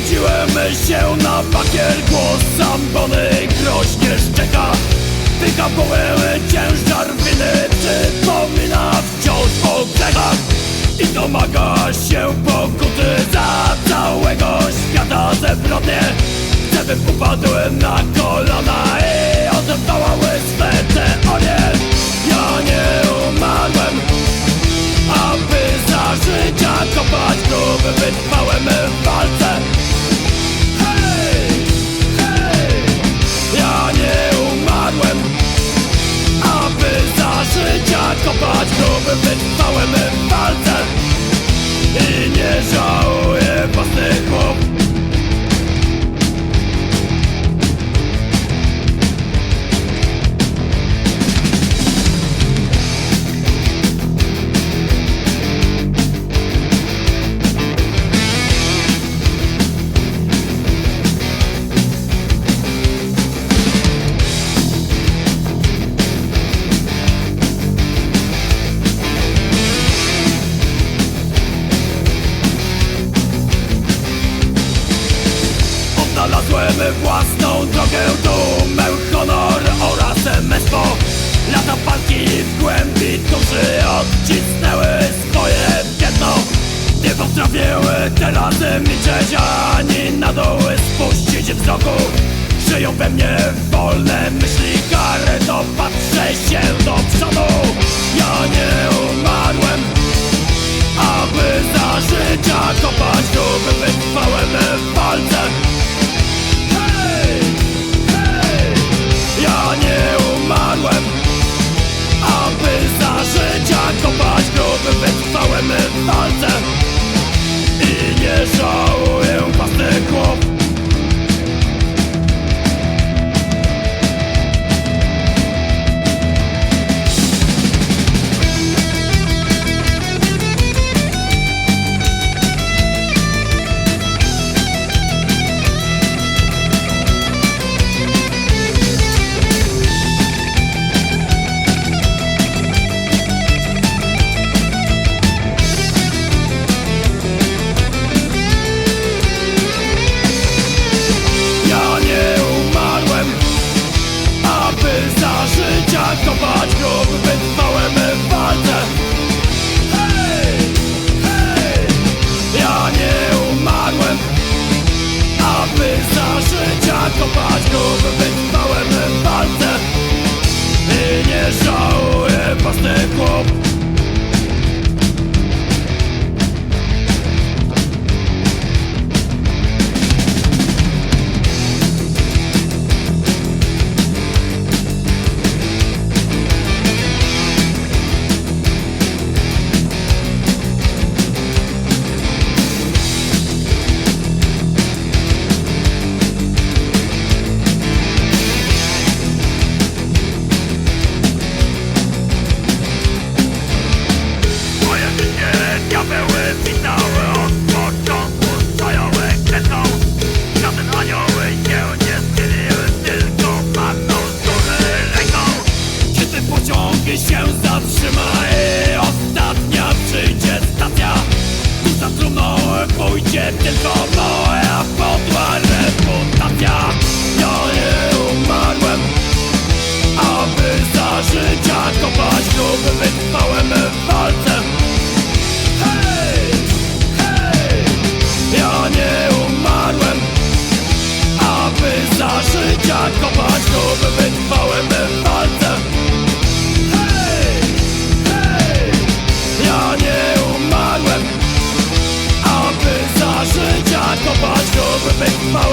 Urodziłem się na bakier Głos zambony groźnie szczeka. Wykapałem ciężar winy Przypomina wciąż o grzechach. I domaga się pokuty Za całego świata zebrodnie Chcę bym upadłem na kolana I oddawały swe teorie. Ja nie umarłem aby za życia kopać grób Wytrwałem kopać grób Odnalazłem własną drogę, dumę, honor oraz męstwo. Lata walki w głębi duszy odcisnęły swoje piętno. Nie potrafię teraz milczeć ani na dół spuścić wzroku. Żyją we mnie wolne myśli, kary to patrzę się do przodu. Ja nie umarłem aby za życia życia kopać grób Wytrwałem w walce. Hej, hej Ja nie umarłem Aby za życia kopać grób Wytrwałem w walce. Hej, hej Ja nie umarłem Aby za życia kopać grób Wytrwałem